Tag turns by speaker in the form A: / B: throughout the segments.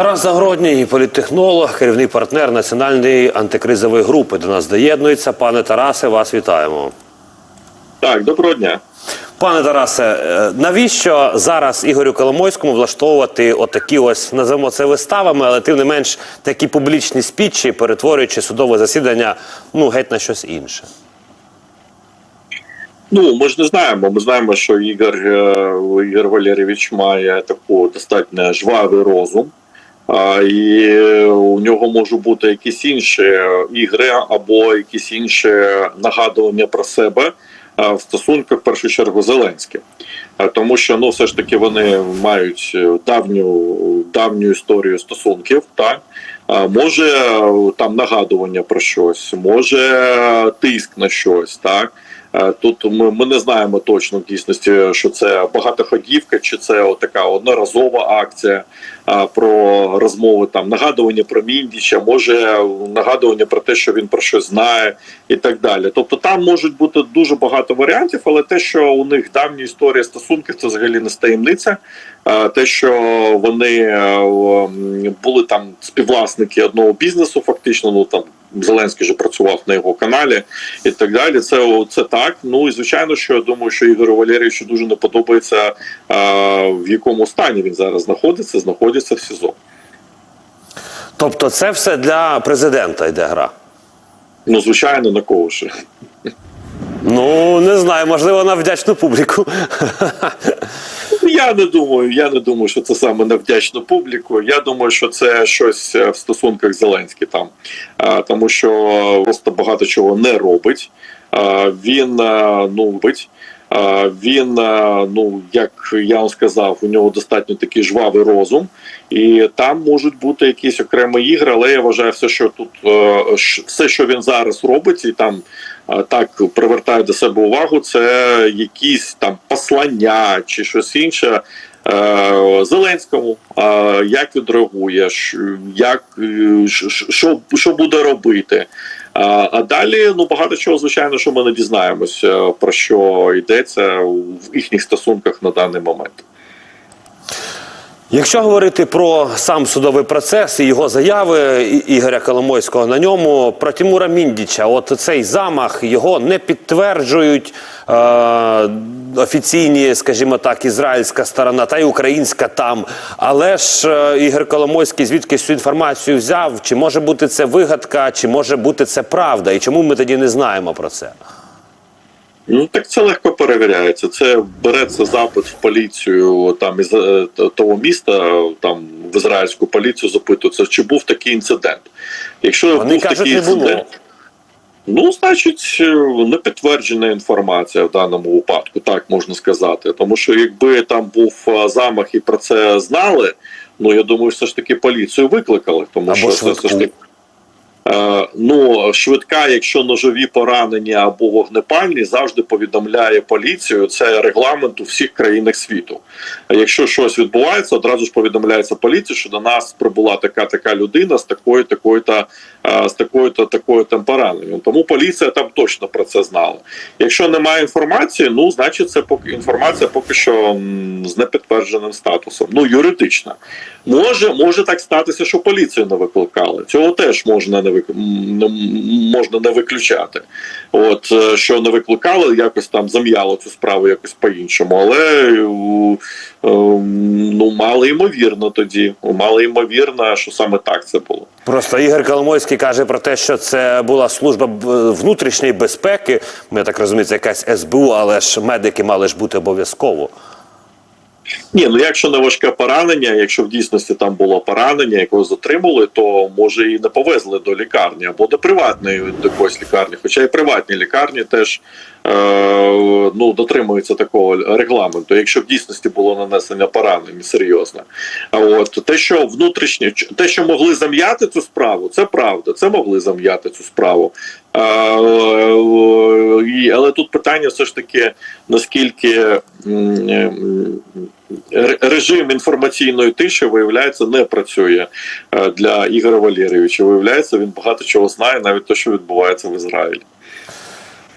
A: Тарас Загородній, політтехнолог, керівний партнер національної антикризової групи. До нас доєднується. Пане Тарасе, вас вітаємо.
B: Так, доброго дня.
A: Пане Тарасе, е, навіщо зараз Ігорю Коломойському влаштовувати отакі ось називаємо це виставами, але тим не менш такі публічні спічі, перетворюючи судове засідання ну геть на щось інше?
B: Ну ми ж не знаємо. Ми знаємо, що Ігор е, Ігор Валерійович має таку достатньо жвавий розум, і у нього можуть бути якісь інші ігри або якісь інші нагадування про себе в стосунках в першу чергу Зеленським. Тому що ну все ж таки вони мають е, давню давню історію стосунків, так може е, там нагадування про щось, може е, тиск на щось, так. Е, Тут ми, ми не знаємо точно в дійсності, що це багатоходівка, чи це така одноразова акція а, про розмови там нагадування про Міндіча, може нагадування про те, що він про щось знає, і так далі. Тобто там можуть бути дуже багато варіантів, але те, що у них давня історія стосунків, це взагалі не таємниця. Е, Те, що вони е, були там співвласники одного бізнесу, фактично, ну там Зеленський же працював на його каналі і так далі. Це це так. Ну і звичайно, що я думаю, що Ігорю Валерійовичу дуже не подобається в якому стані він зараз знаходиться. Знаходиться в СІЗО.
A: Тобто, це все для президента йде гра.
B: Ну звичайно, на кого ж.
A: Ну не знаю, можливо, на вдячну публіку.
B: Я не думаю, я не думаю, що це саме на публіку. Я думаю, що це щось е, в стосунках Зеленський там, тому що просто багато чого не робить. Він е, ну робить. Він, е, ну як я вам сказав, у нього достатньо такий жвавий розум, і там можуть бути якісь окремі ігри, але я вважаю, все, що тут е, все, що він зараз робить, і там е, так привертає до себе увагу, це якісь там послання чи щось інше. Зеленському, як він реагує, ш- як що, що буде робити. А, далі ну багато чого, звичайно, що ми не дізнаємося про що йдеться в їхніх стосунках на даний момент.
A: Якщо говорити про сам судовий процес і його заяви Ігоря Коломойського на ньому про Тимура Міндіча, от цей замах його не підтверджують е, офіційні, скажімо так, ізраїльська сторона та й українська там. Але ж е, Ігор Коломойський звідки цю інформацію взяв? Чи може бути це вигадка, чи може бути це правда? І чому ми тоді не знаємо про це?
B: Ну так це легко перевіряється. Це береться запит в поліцію там із е, того міста, там в ізраїльську поліцію запитується, чи був такий інцидент. Якщо
A: Вони
B: був
A: кажуть,
B: такий
A: не було.
B: інцидент, ну значить е, не підтверджена інформація в даному випадку, так можна сказати. Тому що якби там був е, замах і про це знали, ну я думаю, все ж таки поліцію викликали, тому
A: Або
B: що це все ж таки. Е, Ну, швидка, якщо ножові поранення або вогнепальні, завжди повідомляє поліцію. Це регламент у всіх країнах світу. Якщо щось відбувається, одразу ж повідомляється поліція, що до нас прибула така така людина з такою, такою та е, з такою та такою там пораненням. Тому поліція там точно про це знала. Якщо немає інформації, ну значить це поки інформація поки що з непідтвердженим статусом. Ну юридична. Може, може так статися, що поліцію не викликали. Цього теж можна не не м- можна не виключати. От е, що не викликали, якось там зам'яло цю справу якось по-іншому. Але е, е, ну мало ймовірно тоді. Мало ймовірно, що саме так це було.
A: Просто Ігор Коломойський каже про те, що це була служба внутрішньої безпеки. Я так розумію, це якась СБУ, але ж медики мали ж бути обов'язково.
B: Ні, ну якщо не важке поранення, якщо в дійсності там було поранення, якого затримали, то може і не повезли до лікарні або до приватної до якоїсь лікарні. Хоча і приватні лікарні теж е, ну, дотримуються такого регламенту, якщо в дійсності було нанесення поранень серйозно. А от те, що внутрішнє, те, що могли зам'яти цю справу, це правда. Це могли зам'яти цю справу. Е, але тут питання все ж таки наскільки режим інформаційної тиші виявляється не працює е, для Ігоря Валерійовича. Виявляється, він багато чого знає, навіть те, що відбувається в Ізраїлі.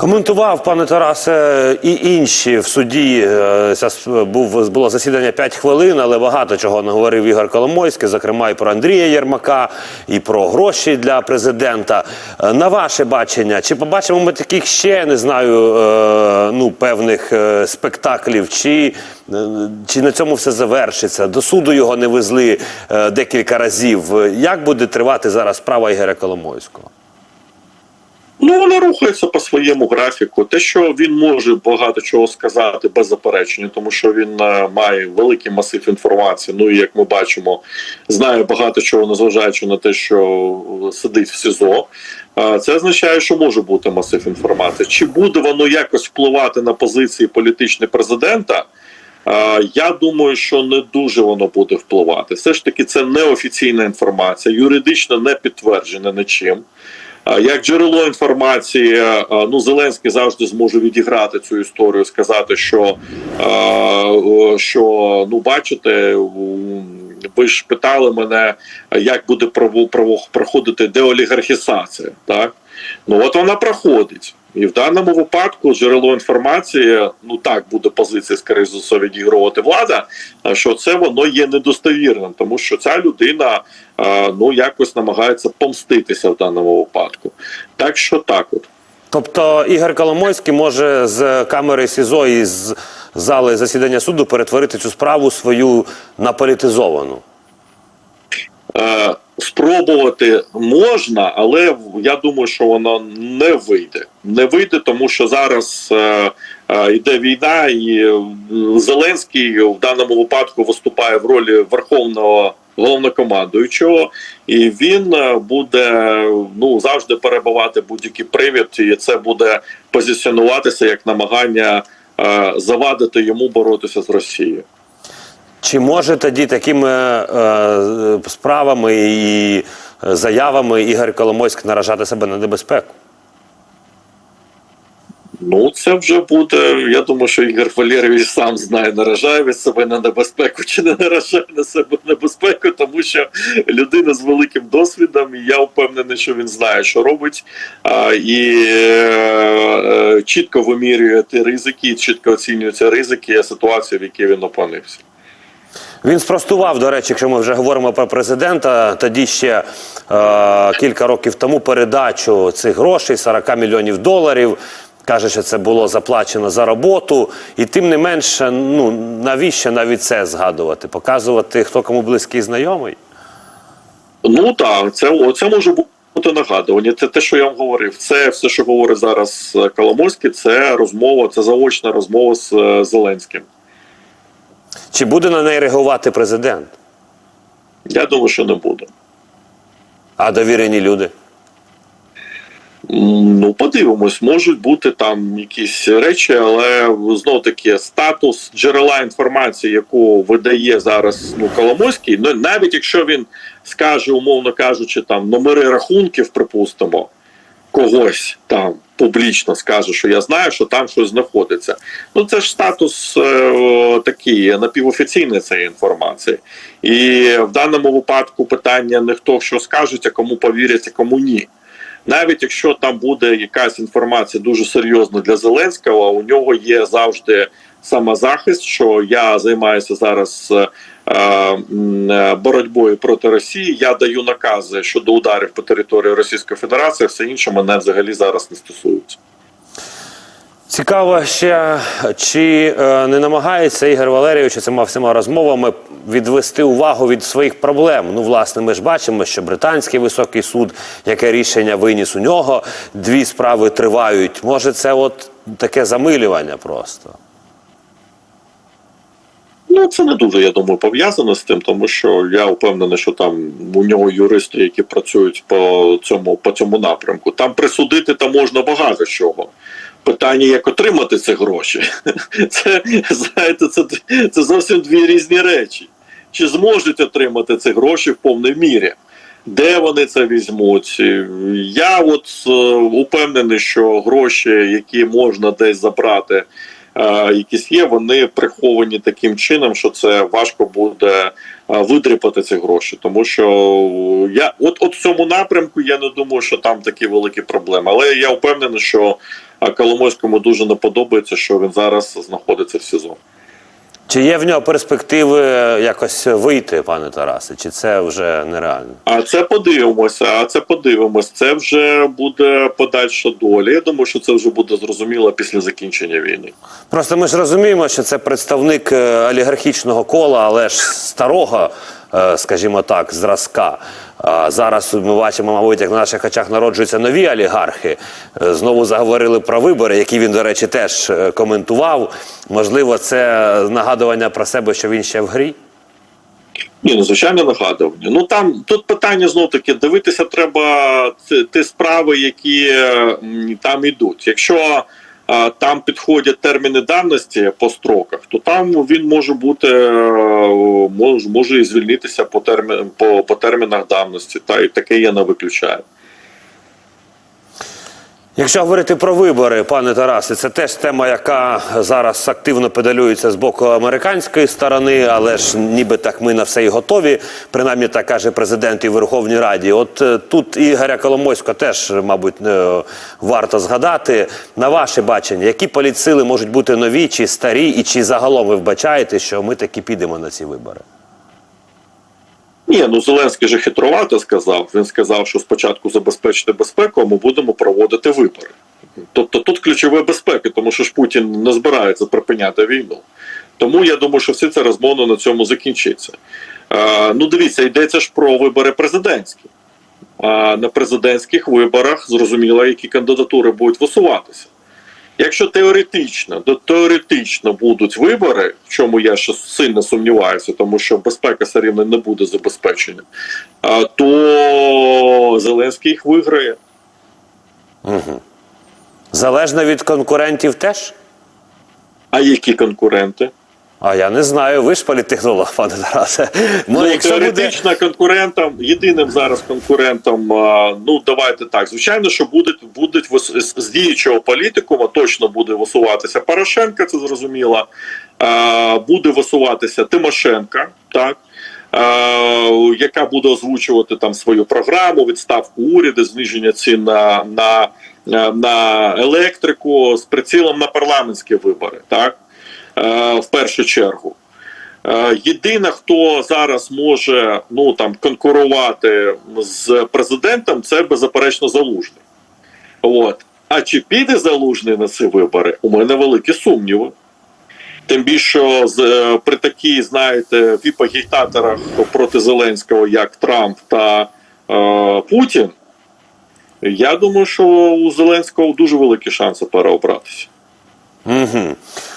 A: Коментував пане Тарасе і інші в суді. е, був було засідання 5 хвилин, але багато чого наговорив Ігор Коломойський, зокрема і про Андрія Єрмака, і про гроші для президента. Е, На ваше бачення, чи побачимо ми таких ще не знаю, е, ну певних спектаклів, чи, чи на цьому все завершиться? До суду його не везли декілька разів. Як буде тривати зараз справа Ігоря Коломойського?
B: Ну, вона рухається по своєму графіку. Те, що він може багато чого сказати без заперечення, тому що він е, має великий масив інформації. Ну і як ми бачимо, знає багато чого, незважаючи на те, що сидить в СІЗО. Е, Це означає, що може бути масив інформації. Чи буде воно якось впливати на позиції політичні президента? Е, Я думаю, що не дуже воно буде впливати. Все ж таки, це неофіційна інформація, юридично не підтверджена нічим. Як джерело інформації, е, ну Зеленський завжди зможе відіграти цю історію, сказати, що, е, що ну бачите, ви ж питали мене, як буде право проходити деолігархісація. Так ну от вона проходить. І в даному випадку джерело інформації, ну так буде позиція, скоріш за все, відігрувати влада, що це воно є недостовірним, тому що ця людина ну якось намагається помститися в даному випадку. Так що так от.
A: Тобто Ігор Коломойський може з камери СІЗО і з зали засідання суду перетворити цю справу свою на політизовану.
B: Е, спробувати можна, але я думаю, що воно не вийде. Не вийде, тому що зараз е, е, йде війна, і е, Зеленський в даному випадку виступає в ролі верховного головнокомандуючого, і він буде ну завжди перебувати будь-який привід, і це буде позиціонуватися як намагання е, завадити йому боротися з Росією.
A: Чи може тоді такими е, справами і е, заявами Ігор Коломойський наражати себе на небезпеку?
B: Ну, це вже буде. Я думаю, що Ігор Валерійович сам знає, наражає він себе на небезпеку чи не наражає на себе небезпеку, тому що людина з великим досвідом, і я впевнений, що він знає, що робить, і е, е, чітко вимірює ті ризики, чітко оцінює ці ризики, ситуацію, в якій він опинився.
A: Він спростував, до речі, якщо ми вже говоримо про президента, тоді ще е, кілька років тому передачу цих грошей 40 мільйонів доларів. Каже, що це було заплачено за роботу, і тим не менше, ну навіщо навіть це згадувати, показувати, хто кому близький знайомий.
B: Ну так, це, це може бути нагадування. Це те, що я вам говорив. Це все, що говорить зараз е, Коломойський, це розмова, це заочна розмова з е, Зеленським.
A: Чи буде на неї реагувати президент?
B: Я думаю, що не буде.
A: А довірені люди?
B: Ну, подивимось, можуть бути там якісь речі, але знов таки статус джерела інформації, яку видає зараз ну, Коломойський, ну навіть якщо він скаже, умовно кажучи, там номери рахунків, припустимо, когось там публічно скаже, що я знаю, що там щось знаходиться. Ну це ж статус е, такий напівофіційний цієї інформації. І в даному випадку питання не хто що скаже, а кому повірять, а кому ні. Навіть якщо там буде якась інформація дуже серйозна для Зеленського, у нього є завжди самозахист, що я займаюся зараз е, е, боротьбою проти Росії. Я даю накази щодо ударів по території Російської Федерації, все інше мене взагалі зараз не стосується.
A: Цікаво ще, чи е, не намагається Ігор Валерійович цими всіма розмовами відвести увагу від своїх проблем. Ну, власне, ми ж бачимо, що британський високий суд, яке рішення виніс у нього, дві справи тривають. Може, це от таке замилювання просто.
B: Ну, це не дуже, я думаю, пов'язано з тим, тому що я впевнений, що там у нього юристи, які працюють по цьому по цьому напрямку. Там присудити там можна багато чого. Питання, як отримати ці гроші, це знаєте, це, це зовсім дві різні речі. Чи зможуть отримати ці гроші в повній мірі? Де вони це візьмуть? Я от е, упевнений, що гроші, які можна десь забрати, якісь є, вони приховані таким чином, що це важко буде витріпати видріпати ці гроші. Тому що я от, от в цьому напрямку я не думаю, що там такі великі проблеми. Але я впевнений, що А Коломойському дуже не подобається, що він зараз знаходиться в СІЗО.
A: Чи є в нього перспективи якось вийти, пане Тарасе, чи це вже нереально?
B: А це подивимося. А це подивимось. Це вже буде подальша доля. Я думаю, що це вже буде зрозуміло після закінчення війни.
A: Просто ми ж розуміємо, що це представник е, олігархічного кола, але ж старого, е, скажімо так, зразка. Зараз ми бачимо, мабуть, як на наших очах народжуються нові олігархи. Е, Знову заговорили про вибори, які він, до речі, теж е, коментував. Можливо, це нагадування про себе, що він ще в грі.
B: Ні, ну звичайно нагадування. Ну там тут питання знов таки дивитися треба ті, справи, які там йдуть. Якщо там підходять терміни давності по строках, то там він може бути е, може, може і звільнитися по термі по, по термінах давності. Та і таке я не виключаю.
A: Якщо говорити про вибори, пане Тарасе, це теж тема, яка зараз активно педалюється з боку американської сторони, але ж ніби так ми на все і готові. Принаймні так каже президент і Верховній Раді. От е, тут Ігоря Коломойського теж, мабуть, е, варто згадати. На ваше бачення, які політсили можуть бути нові чи старі, і чи загалом ви вбачаєте, що ми таки підемо на ці вибори?
B: Ні, ну Зеленський же хитрувато сказав. Він сказав, що спочатку забезпечити безпеку, а ми будемо проводити вибори. Тобто тут ключове безпеки, тому що ж Путін не збирається припиняти війну. Тому я думаю, що всі це розмовно на цьому закінчиться. Е, ну, дивіться, йдеться ж про вибори президентські. А на президентських виборах зрозуміло, які кандидатури будуть висуватися. Якщо теоретично, то теоретично будуть вибори, в чому я ще сильно сумніваюся, тому що безпека все рівно не буде забезпечена, то Зеленський їх виграє.
A: Залежно від конкурентів теж?
B: А які конкуренти?
A: А я не знаю. Ви ж політтехнолог, пане Тарасе.
B: Ну,
A: якщо буде-
B: конкурентом, єдиним зараз конкурентом, ну давайте так. Звичайно, що будуть будуть з діючого політикума точно буде висуватися Порошенка, це зрозуміло. Буде висуватися Тимошенка, так. Яка буде озвучувати там свою програму, відставку уряду, зниження цін на, на, на електрику з прицілом на парламентські вибори, так в першу чергу. Е, Єдине, хто зараз може ну там конкурувати з президентом, це беззаперечно залужний. От. А чи піде залужний на ці вибори? У мене великі сумніви. Тим більше е, при такій, знаєте, віпагітаторах проти Зеленського, як Трамп та е, Путін, я думаю, що у Зеленського дуже великі шанси переобратися.
A: Угу.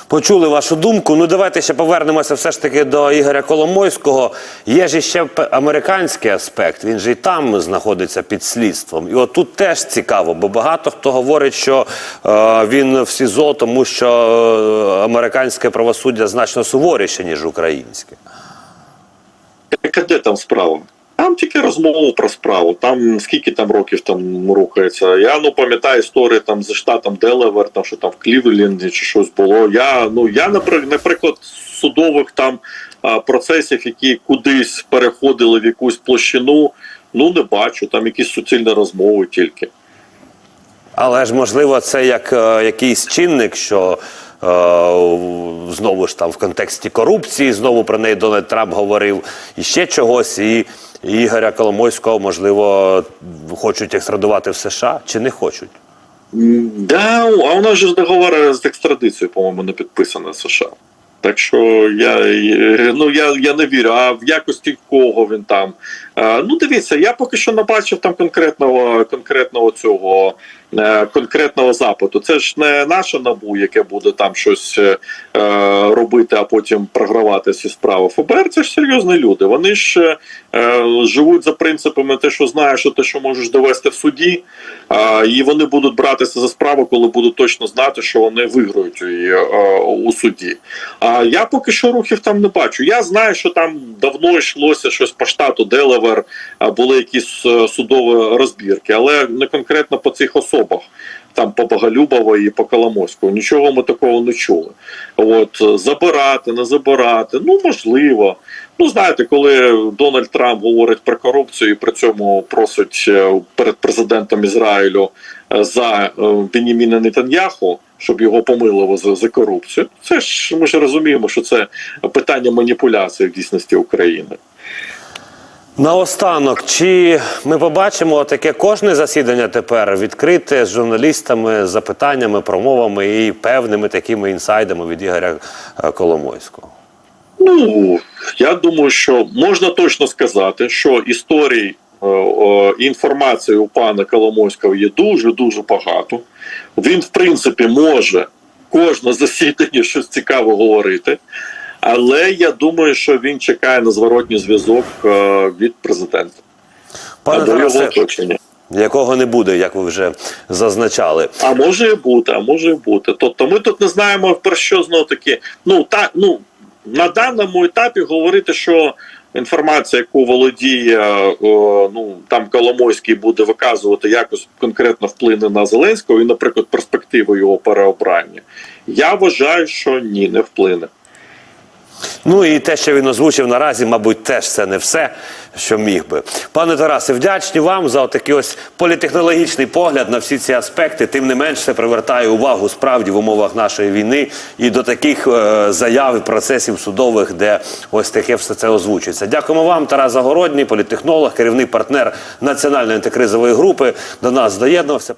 A: Почули вашу думку. Ну давайте ще повернемося все ж таки до Ігоря Коломойського. Є ж ще американський аспект. Він же і там знаходиться під слідством. І от тут теж цікаво, бо багато хто говорить, що е, він в СІЗО, тому що е, американське правосуддя значно суворіше, ніж українське.
B: Так а де там справа? Там тільки розмова про справу. Там скільки там років там рухається. Я ну пам'ятаю історії там зі штатом Делавер, там що там в Клівленді чи щось було. Я ну я наприклад судових там процесів, які кудись переходили в якусь площину. Ну не бачу. Там якісь суцільні розмови тільки.
A: Але ж можливо, це як е, якийсь чинник, що е, знову ж там в контексті корупції, знову про неї Дональд Трамп говорив і ще чогось, і Ігоря Коломойського, можливо, хочуть екстрадувати в США чи не хочуть.
B: Да, а у нас же ж договор з екстрадицією, по-моєму, не підписано США. Так що я, е, ну, я, я не вірю, а в якості кого він там. Е, Ну, дивіться, я поки що не бачив там конкретного конкретного цього е, конкретного запиту. Це ж не наше набу, яке буде там щось робити, а потім програвати ці справи. ФБР це ж серйозні люди. Вони ж живуть за принципами те, що знаєш, те, що можеш довести в суді, і вони будуть братися за справу, коли будуть точно знати, що вони виграють її у суді. А я поки що рухів там не бачу. Я знаю, що там давно йшлося щось по штату Делавер, а, були якісь е, судові розбірки, але не конкретно по цих особах. Там по Боголюбова і по Коломойському. Нічого ми такого не чули. От забирати, не забирати, ну можливо. Ну, знаєте, коли Дональд Трамп говорить про корупцію і при цьому просить е, перед президентом Ізраїлю е, за Беніміна Нетаньяху, щоб його помилило за, за корупцію, це ж ми ж розуміємо, що це питання маніпуляції в дійсності України.
A: Наостанок, чи ми побачимо таке кожне засідання тепер відкрите з журналістами, запитаннями, промовами і певними такими інсайдами від Ігоря е, Коломойського?
B: Ну я думаю, що можна точно сказати, що історій е, інформації у пана Коломойського є дуже дуже багато. Він, в принципі, може кожне засідання щось цікаве говорити. Але я думаю, що він чекає на зворотній зв'язок е, від президента
A: Пане
B: або його оточення.
A: якого не буде, як ви вже зазначали.
B: А може і бути, а може і бути. Тобто ми тут не знаємо про що знов таки. Ну та ну на даному етапі говорити, що інформація, яку володіє ну там Коломойський буде виказувати, якось конкретно вплине на Зеленського і, наприклад, перспективу його переобрання. Я вважаю, що ні, не вплине.
A: Ну і те, що він озвучив наразі, мабуть, теж це не все, що міг би. Пане Тарасе, вдячні вам за такий ось політехнологічний погляд на всі ці аспекти. Тим не менш, це привертає увагу справді в умовах нашої війни і до таких е, заяв і процесів судових, де ось таке все це озвучується. Дякуємо вам, Тарас Загородній, політтехнолог, керівний партнер національної антикризової групи. До нас доєднувався.